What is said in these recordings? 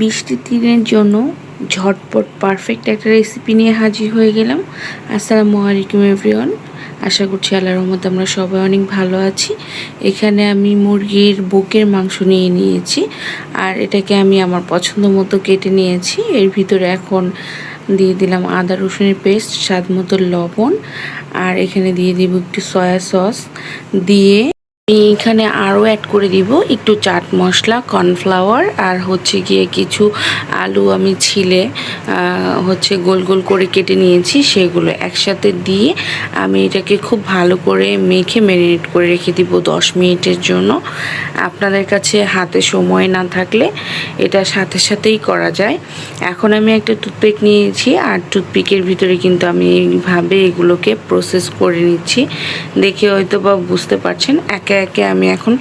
বৃষ্টির দিনের জন্য ঝটপট পারফেক্ট একটা রেসিপি নিয়ে হাজির হয়ে গেলাম। আসসালামু আলাইকুম এভরিওয়ান আশা করছি আল্লাহর রহমতে আমরা সবাই অনেক ভালো আছি। এখানে আমি মুরগির বুকের মাংস নিয়ে নিয়েছি আর এটাকে আমি আমার পছন্দ মতো কেটে নিয়েছি। এর ভিতরে এখন দিয়ে দিলাম আদা রসুনের পেস্ট, স্বাদ মতো লবণ আর এখানে দিয়ে দিব একটু সয়া সস দিয়ে আমি এখানে আরও অ্যাড করে দিব একটু চাট মশলা কর্নফ্লাওয়ার আর হচ্ছে গিয়ে কিছু আলু আমি ছিলে হচ্ছে গোল গোল করে কেটে নিয়েছি সেগুলো একসাথে দিয়ে আমি এটাকে খুব ভালো করে মেখে ম্যারিনেট করে রেখে দিব দশ মিনিটের জন্য। আপনাদের কাছে হাতে সময় না থাকলে এটা সাথে সাথেই করা যায়। এখন আমি একটা টুথপিক নিয়েছি আর টুথপিকের ভিতরে কিন্তু আমি এইভাবে এগুলোকে প্রসেস করে নিচ্ছি। দেখে হয়তো বা বুঝতে পারছেন, একে একে একে আমি এখন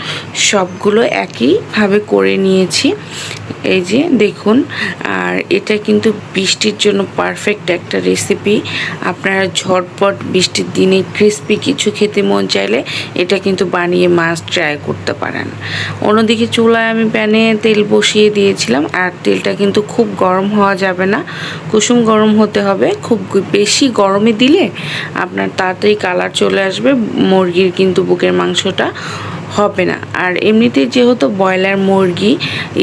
সবগুলো একইভাবে করে নিয়েছি। এই যে দেখুন, আর এটা কিন্তু বৃষ্টির জন্য পারফেক্ট একটা রেসিপি আপনারা ঝটপট বৃষ্টির দিনে ক্রিস্পি কিছু খেতে মন চাইলে এটা কিন্তু বানিয়ে মাছ ট্রাই করতে পারেন। অন্যদিকে চুলায় আমি প্যানে তেল বসিয়ে দিয়েছিলাম, আর তেলটা কিন্তু খুব গরম হওয়া যাবে না। কুসুম গরম হতে হবে, খুব বেশি গরমে দিলে আপনার তাড়াতাড়ি কালার চলে আসবে, মুরগির কিন্তু বুকের মাংসটা হবে না। আর এমনিতে যেহেতু ব্রয়লার মুরগি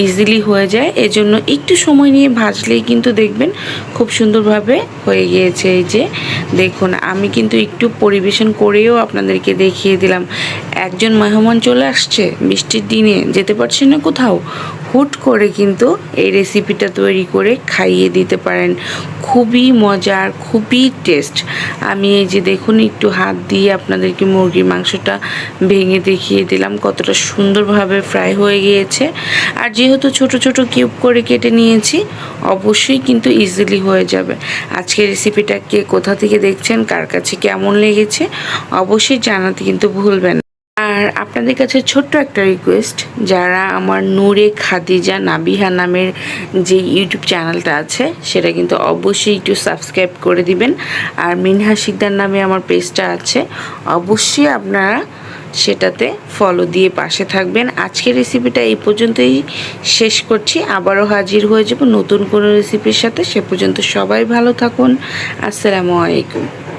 ইজিলি হয়ে যায়, এজন্য একটু সময় নিয়ে ভাজলেই কিন্তু দেখবেন খুব সুন্দরভাবে হয়ে গিয়েছে। এই যে দেখুন, আমি কিন্তু একটু পরিবেশন করেও আপনাদেরকে দেখিয়ে দিলাম। একজন মেহমান চলে আসছে বৃষ্টির দিনে, যেতে পারছে না কোথাও। হুট করে কিন্তু এই রেসিপিটা তৈরি করে খাইয়ে দিতে পারেন। খুবই মজার, খুবই টেস্ট আমি এই যে দেখুন, একটু হাত দিয়ে আপনাদেরকে মুরগির মাংসটা ভেঙে দেখিয়ে দিলাম কতটা সুন্দরভাবে ফ্রাই হয়ে গিয়েছে। আর যেহেতু ছোট ছোট কিউব করে কেটে নিয়েছি, অবশ্যই কিন্তু ইজিলি হয়ে যাবে। আজকের রেসিপিটা কে কোথা থেকে দেখছেন, কার কাছে কেমন লেগেছে, অবশ্যই জানাতে কিন্তু ভুলবেন। আর আপনাদের কাছে ছোট্ট একটা রিকোয়েস্ট যারা আমার নূরে খাদিজা নাবিহা নামের যে ইউটিউব চ্যানেলটা আছে, সেটা কিন্তু অবশ্যই একটু সাবস্ক্রাইব করে দিবেন। আর মিনহা শিকদার নামে আমার পেজটা আছে, অবশ্যই আপনারা সেটাতে ফলো দিয়ে পাশে থাকবেন। আজকের রেসিপিটা এই পর্যন্তই শেষ করছি। আবারও হাজির হয়ে যাব নতুন কোনো রেসিপির সাথে। সে পর্যন্ত সবাই ভালো থাকুন। আসসালামু আলাইকুম।